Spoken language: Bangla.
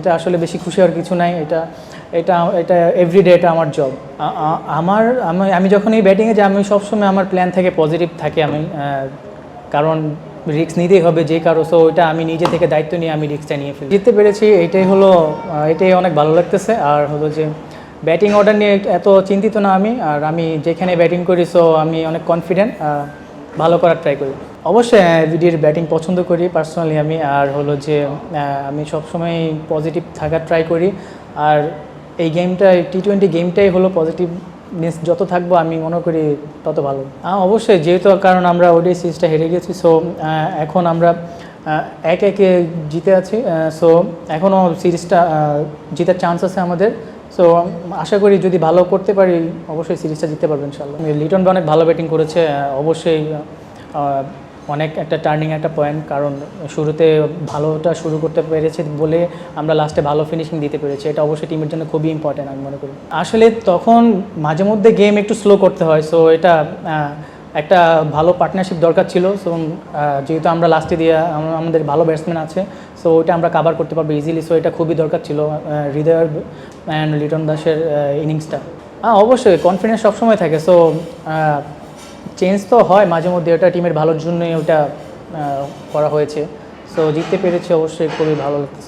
এটা আসলে বেশি খুশি হওয়ার কিছু নাই। এটা এটা এটা এভরিডে এটা আমার জব আমার, আমি আমি যখন এই ব্যাটিংয়ে যাই, আমি সবসময় আমার প্ল্যান থেকে পজিটিভ থাকে আমি কারণ রিক্স নিতেই হবে যে কারও। সো ওইটা আমি নিজে থেকে দায়িত্ব নিয়ে আমি রিস্কটা নিয়ে ফেলি। জিততে পেরেছি, এটাই হলো এটাই অনেক ভালো লাগতেছে। আর হলো যে ব্যাটিং অর্ডার নিয়ে এত চিন্তিত না আমি। আর আমি যেখানে ব্যাটিং করি সো আমি অনেক কনফিডেন্ট ভালো করার ট্রাই করি। অবশ্যই ভিডিওর ব্যাটিং পছন্দ করি পার্সোনালি আমি। আর হলো যে আমি সবসময় পজিটিভ থাকার ট্রাই করি। আর এই গেমটা টি টোয়েন্টি গেমটাই হলো পজিটিভনেস যত থাকব, আমি মনে করি তত ভালো। হ্যাঁ অবশ্যই, যেহেতু কারণ আমরা ওডি সিরিজটা হেরে গেছি সো এখন আমরা এক একে জিতে আছি সো এখনও সিরিজটা জিতার চান্স আছে আমাদের। সো আশা করি যদি ভালো করতে পারি, অবশ্যই সিরিজটা জিততে পারব ইনশাল্লাহ লিটন অনেক ভালো ব্যাটিং করেছে অবশ্যই অনেক একটা টার্নিং একটা পয়েন্ট কারণ শুরুতে ভালোটা শুরু করতে পেরেছে বলে আমরা লাস্টে ভালো ফিনিশিং দিতে পেরেছি। এটা অবশ্যই টিমের জন্য খুবই ইম্পর্টেন্ট আমি মনে করি। আসলে তখন মাঝে মধ্যে গেম একটু স্লো করতে হয় সো এটা একটা ভালো পার্টনারশিপ দরকার ছিল। সো যেহেতু আমরা লাস্টে দিয়ে আমাদের ভালো ব্যাটসম্যান আছে সো ওইটা আমরা কাভার করতে পারব ইজিলি সো এটা খুবই দরকার ছিল হৃদয় অ্যান্ড লিটন দাসের ইনিংসটা হ্যাঁ অবশ্যই কনফিডেন্স সবসময় থাকে। সো চেঞ্জ তো হয়, মাঝে মধ্যে ওটা টিমের ভালোর জন্যই ওটা করা হয়েছে। সো জিততে পেরেছে অবশ্যই, খুবই ভালো